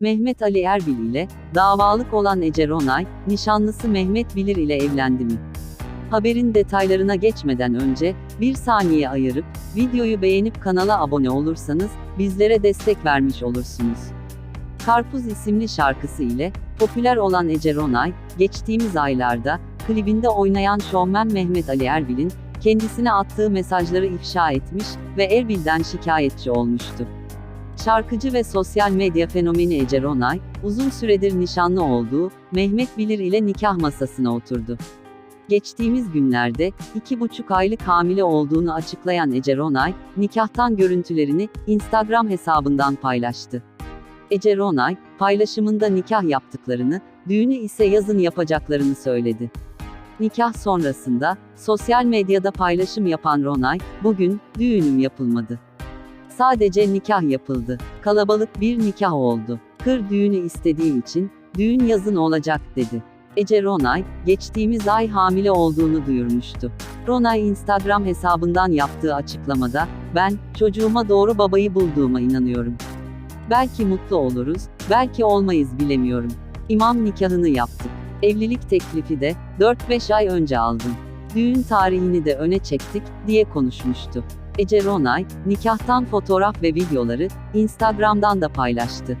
Mehmet Ali Erbil ile davalık olan Ece Ronay, nişanlısı Mehmet Bilir ile evlendi mi? Haberin detaylarına geçmeden önce, bir saniye ayırıp, videoyu beğenip kanala abone olursanız, bizlere destek vermiş olursunuz. Karpuz isimli şarkısı ile, popüler olan Ece Ronay, geçtiğimiz aylarda, klibinde oynayan şovmen Mehmet Ali Erbil'in, kendisine attığı mesajları ifşa etmiş ve Erbil'den şikayetçi olmuştu. Şarkıcı ve sosyal medya fenomeni Ece Ronay, uzun süredir nişanlı olduğu Mehmet Bilir ile nikah masasına oturdu. Geçtiğimiz günlerde, iki buçuk aylık hamile olduğunu açıklayan Ece Ronay, nikahtan görüntülerini Instagram hesabından paylaştı. Ece Ronay, paylaşımında nikah yaptıklarını, düğünü ise yazın yapacaklarını söyledi. Nikah sonrasında, sosyal medyada paylaşım yapan Ronay, bugün, düğünüm yapılmadı. Sadece nikah yapıldı. Kalabalık bir nikah oldu. Kır düğünü istediğim için, düğün yazın olacak dedi. Ece Ronay, geçtiğimiz ay hamile olduğunu duyurmuştu. Ronay Instagram hesabından yaptığı açıklamada, ben, çocuğuma doğru babayı bulduğuma inanıyorum. Belki mutlu oluruz, belki olmayız bilemiyorum. İmam nikahını yaptık. Evlilik teklifi de, 4-5 ay önce aldım. Düğün tarihini de öne çektik, diye konuşmuştu. Ece Ronay, nikahtan fotoğraf ve videoları, Instagram'dan da paylaştı.